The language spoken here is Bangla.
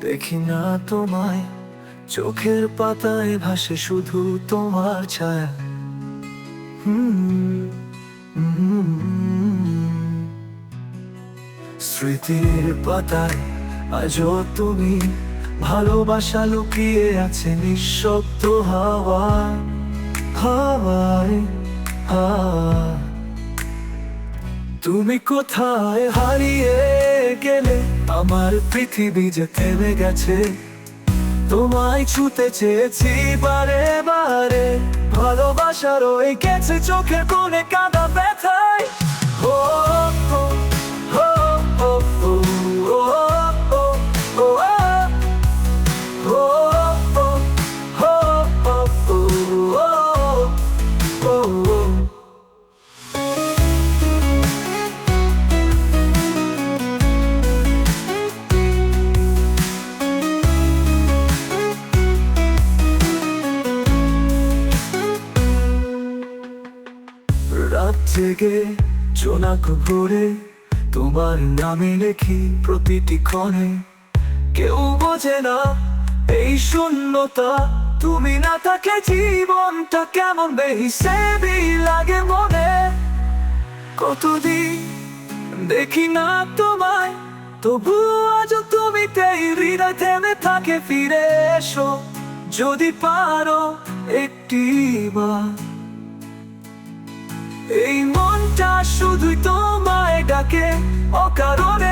দেখি না তোমায়, চোখের পাতায় ভাসে শুধু তোমার ছায়া। স্মৃতির পাতায় আজও তুমি ভালোবাসা লুকিয়ে আছে নিঃশব্দ হাওয়া হাওয়ায় হাওয়া তুমি কোথায় হারিয়ে গেলে আমার পৃথিবী যে থেমে গেছে। তোমায় ছুতে চেয়েছি বারে বারে। ভালোবাসার ওই গেছে চোখের কোণে কাদা ব্যথায়। রাত জেগে জোনাক ভরে তোমার নামে লেখি প্রতিটি ক্ষণে। কেউ বোঝে না এই শূন্যতা, তুমি না থাকে জীবনটা কেমন বেহিসেবি লাগে মনে। কতদিন দেখি না তোমায়, তবু আজ তুমি হৃদয় থেমে থাকে, ফিরে এসো যদি পারো একটি বার। শুধুই তোমায় ডাকে। অকারণে